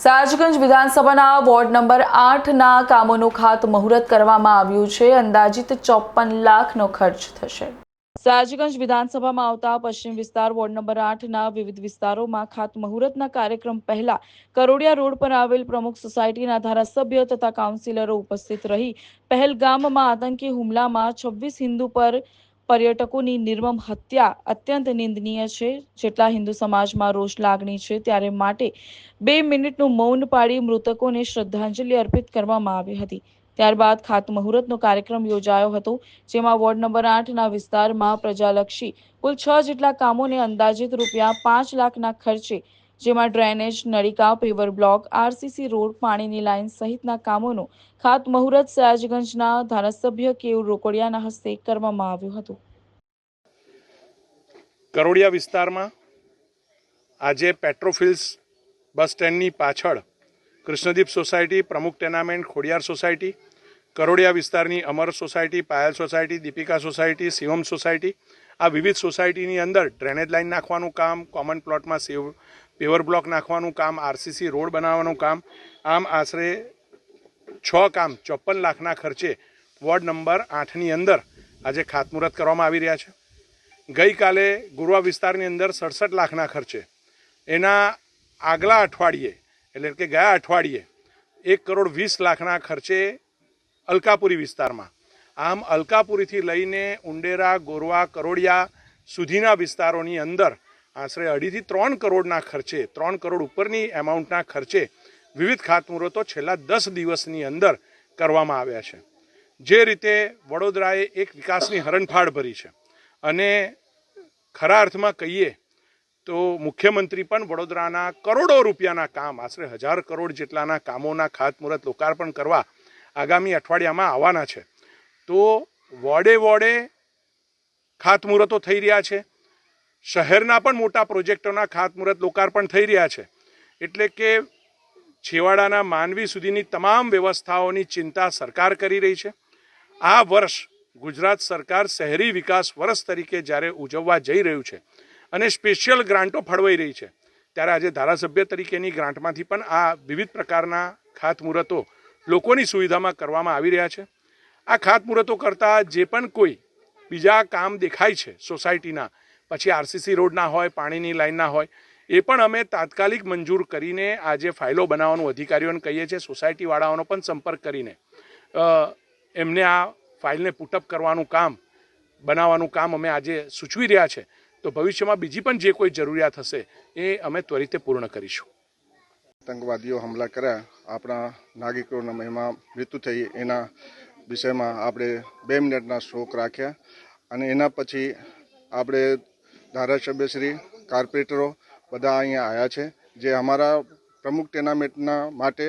સયાજગંજ વિધાનસભાના ward number આઠના કામોનું ખાતમુહૂર્ત કરવામાં આવ્યું છે. અંદાજિત ચોપન લાખનો ખર્ચ થશે. સયાજગંજ વિધાનસભામાં આવતા પશ્ચિમ વિસ્તાર વોર્ડ નંબર આઠના વિવિધ વિસ્તારોમાં ખાતમુહૂર્તના કાર્યક્રમ પહેલા કરોડિયા રોડ પર આવેલ પ્રમુખ સોસાયટીના ધારાસભ્ય તથા કાઉન્સિલરો ઉપસ્થિત રહી. પહેલગામમાં આતંકી હુમલામાં છવ્વીસ હિન્દુ પર પર્યટકોની નિર્મમ હત્યા અત્યંત નિંદનીય છે. જેટલા હિન્દુ સમાજમાં રોષ લાગણી છે ત્યારે માટે બે મિનિટનું મૌન પાડી મૃતકોને શ્રદ્ધાંજલિ અર્પિત કરવામાં આવી હતી. ત્યારબાદ ખાતમુહૂર્તનો કાર્યક્રમ યોજાયો હતો, જેમાં વોર્ડ નંબર આઠના વિસ્તારમાં પ્રજાલક્ષી કુલ છ જેટલા કામોને અંદાજિત રૂપિયા પાંચ લાખના ખર્ચે જેમાં ડ્રેનેજ નળિકા પેવર બ્લોક આરસીસી રોડ, પાણીની લાઇન સહિતના કામોનું ખાતમુહૂર્ત સયાજગંજના ધારાસભ્ય કેયુર રોકડિયાના હસ્તે કરવામાં આવ્યું હતું. કરોડિયા વિસ્તારમાં આજે પેટ્રોફિલ્સ બસ સ્ટેન્ડની પાછળ Krishnadeep society, Pramukh tenement, Khodiyar society Karodiya વિસ્તારની Amar society, Payal society, Deepika society, Shivam society, આ વિવિધ સોસાયટીની અંદર ડ્રેનેજ લાઇન નાખવાનું કામ, કોમન પ્લોટમાં સેવ, પેવર બ્લોક નાખવાનું કામ, આરસીસી રોડ બનાવવાનું કામ, આમ આશરે છ કામ ચોપન લાખના ખર્ચે વોર્ડ નંબર આઠની અંદર આજે ખાતમુહૂર્ત કરવામાં આવી રહ્યા છે. ગઈકાલે ગુરવા વિસ્તારની અંદર સડસઠ લાખના ખર્ચે એના આગલા અઠવાડિયે, એટલે કે ગયા અઠવાડિયે, એક કરોડ વીસ લાખના ખર્ચે અલકાપુરી વિસ્તારમાં. આમ અલકાપુરીથી લઈને ઉંડેરા, ગોરવા, કરોડિયા સુધીના વિસ્તારોની અંદર આશરે અઢીથી ત્રણ કરોડના ખર્ચે, ત્રણ કરોડ ઉપરની એમાઉન્ટના ખર્ચે વિવિધ ખાતમુહૂર્તો છેલ્લા દસ દિવસની અંદર કરવામાં આવ્યા છે. જે રીતે વડોદરાએ એક વિકાસની હરણફાળ ભરી છે. અને ખરા અર્થમાં કહીએ તો મુખ્યમંત્રી પણ વડોદરાના કરોડો રૂપિયાના કામ, આશરે હજાર કરોડ જેટલાના કામોના ખાતમુહૂર્ત લોકાર્પણ કરવા આગામી અઠવાડિયામાં આવવાના છે. તો વોર્ડે વોર્ડે ખાતમુહૂર્તો થઈ રહ્યા છે. શહેરના પણ મોટા પ્રોજેક્ટોના ખાતમુહૂર્ત લોકાર્પણ થઈ રહ્યા છે. એટલે કે છેવાડાના માનવી સુધીની તમામ વ્યવસ્થાઓની ચિંતા સરકાર કરી રહી છે. આ વર્ષ ગુજરાત સરકાર શહેરી વિકાસ વર્ષ તરીકે જ્યારે ઉજવવા જઈ રહ્યું છે અને સ્પેશિયલ ગ્રાન્ટો ફળવાઈ રહી છે, ત્યારે આજે ધારાસભ્ય તરીકેની ગ્રાન્ટમાંથી પણ આ વિવિધ પ્રકારના ખાતમુહૂર્તો લોકોની સુવિધામાં કરવામાં આવી રહ્યા છે. આ ખાતમુહૂર્તો કરતાં જે પણ કોઈ બીજા કામ દેખાય છે સોસાયટીના, પછી આરસીસી રોડના હોય, પાણીની લાઇનના હોય, એ પણ અમે તાત્કાલિક મંજૂર કરીને આજે ફાઇલો બનાવવાનું અધિકારીઓને કહીએ છીએ, સોસાયટીવાળાઓનો પણ સંપર્ક કરીને એમને આ ફાઇલને પુટઅપ કરવાનું કામ, બનાવવાનું કામ અમે આજે સૂચવી રહ્યા છે. તો ભવિષ્યમાં બીજી પણ જે કોઈ જરૂરિયાત હશે, એ અમે ત્વરિતે પૂર્ણ કરીશું. આતંકવાદીઓ હુમલા કર્યા. આપણા નાગરિકોના એમાં મૃત્યુ થઈ એના વિષયમાં આપણે બે મિનિટના શોક રાખ્યા. અને એના પછી આપણે ધારાસભ્યશ્રી, કાર્પોરેટરો બધા અહીંયા આવ્યા છે, જે અમારા પ્રમુખ ટેનામેન્ટના માટે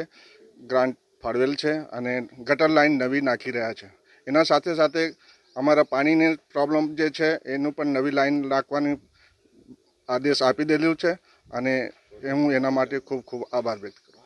ગ્રાન્ટ ફાળવેલ છે અને ગટર લાઇન નવી નાખી રહ્યા છે. એના સાથે સાથે અમારા પાણીની પ્રોબ્લેમ જે છે, એનું પણ નવી લાઇન નાખવાની આદેશ આપી દેલું છે અને હું એના માટે ખૂબ ખૂબ આભાર વ્યક્ત કરું